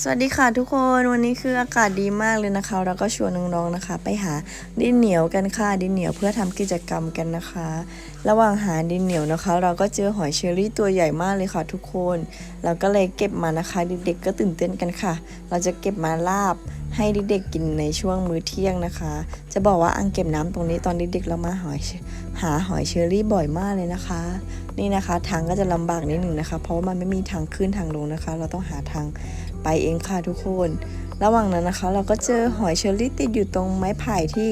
สวัสดีค่ะทุกคนวันนี้คืออากาศดีมากเลยนะคะ เราก็ชวนน้องๆนะคะ ไปหาดินเหนียวกันค่ะดินเหนียวเพื่อทำกิจกรรมกันนะคะ ระหว่างหาดินเหนียวนะคะ เราก็เจอหอยเชอรี่ตัวใหญ่มากเลยค่ะทุกคน เราก็เลยเก็บมานะคะเด็กๆก็ตื่นเต้นกันค่ะ เราจะเก็บมาลาบ ให้เด็กๆกินในช่วงมื้อเที่ยงนะคะ จะบอกว่าอ่างเก็บน้ำตรงนี้ตอนเด็กๆเรามาหอยหาหอยเชอรี่บ่อยมากเลยนะคะ นี่นะคะทางก็จะลำบากนิดหนึ่งนะคะ เพราะว่ามันไม่มีทางขึ้นทางลงนะคะ เราต้องหาทางไปเองค่ะทุกคน ระหว่างนั้นนะคะ เราก็เจอหอยเชอรี่ติดอยู่ตรงไม้ไผ่ที่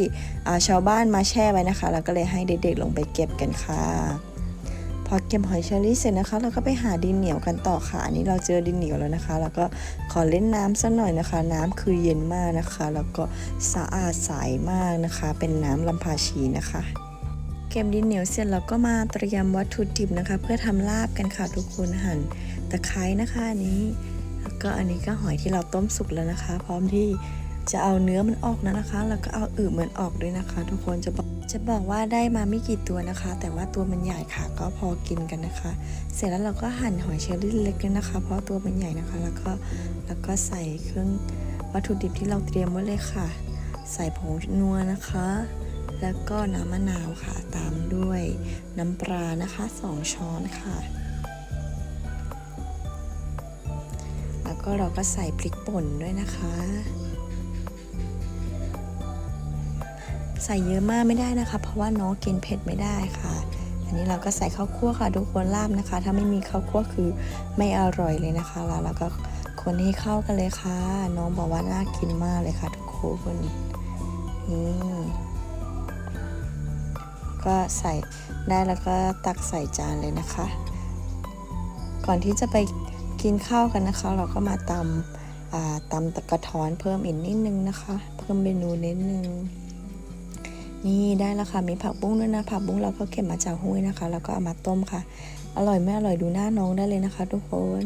ชาวบ้านมาแช่ไว้นะคะ เราก็เลยให้เด็กๆลงไปเก็บกันค่ะ พอเก็บหอยเชอรี่เสร็จนะคะ เราก็ไปหาดินเหนียวกันต่อค่ะ อันนี้เราเจอดินเหนียวแล้วนะคะ แล้วก็ขอเล่นน้ำสักหน่อยนะคะ น้ำคือเย็นมากนะคะ แล้วก็สะอาดใสมากนะคะ เป็นน้ำลำพาชีนะคะเก็บดินเหนียวเสร็จเราก็มาเตรียมวัตถุดิบนะคะ เพื่อทำลาบกันค่ะทุกคนหั่นตะไคร้นะคะอันนี้ แล้วก็อันนี้ก็หอยที่เราต้มสุกแล้วนะคะ พร้อมที่ จะเอาเนื้อมันออกนะนะคะ แล้วก็เอาอึมันออกด้วยนะคะ ทุกคนจะบอกจะบอกว่าได้มาไม่กี่ตัวนะคะ แต่ว่าตัวมันใหญ่ค่ะก็พอกินกันนะคะ เสร็จแล้วเราก็หั่นหอยเชอรี่เล็กๆนะคะ เพราะตัวมันใหญ่นะคะ แล้วก็แล้วก็ใส่เครื่องวัตถุดิบที่เราเตรียมไว้เลยค่ะ ใส่ผงนัวนะคะ แล้วก็น้ำมะนาวค่ะตามด้วยน้ำปลานะคะสองช้อนค่ะ แล้วก็เราก็ใส่พริกป่นด้วยนะคะ ใส่เยอะมากไม่ได้นะคะ เพราะว่าน้องกินเผ็ดไม่ได้ค่ะ อันนี้เราก็ใส่ข้าวคั่วค่ะทุกคนลาบนะคะ ถ้าไม่มีข้าวคั่วคือไม่อร่อยเลยนะคะ แล้วเราก็คนให้เข้ากันเลยค่ะ น้องบอกว่าน่ากินมากเลยค่ะ ทุกคนนี่ก็ใส่ได้แล้วก็ตักใส่จานเลยนะคะ ก่อนที่จะไปกินข้าวกันนะคะ เราก็มาตำตำตะกระท้อนเพิ่มอีกนิดนึงนะคะ เพิ่มเมนูนิดนึง นี่ได้แล้วค่ะมีผักบุ้งด้วยนะผักบุ้งเราก็เก็บมาจากห้วยนะคะ แล้วก็เอามาต้มค่ะ อร่อยไม่อร่อยดูหน้าน้องได้เลยนะคะ ทุกคน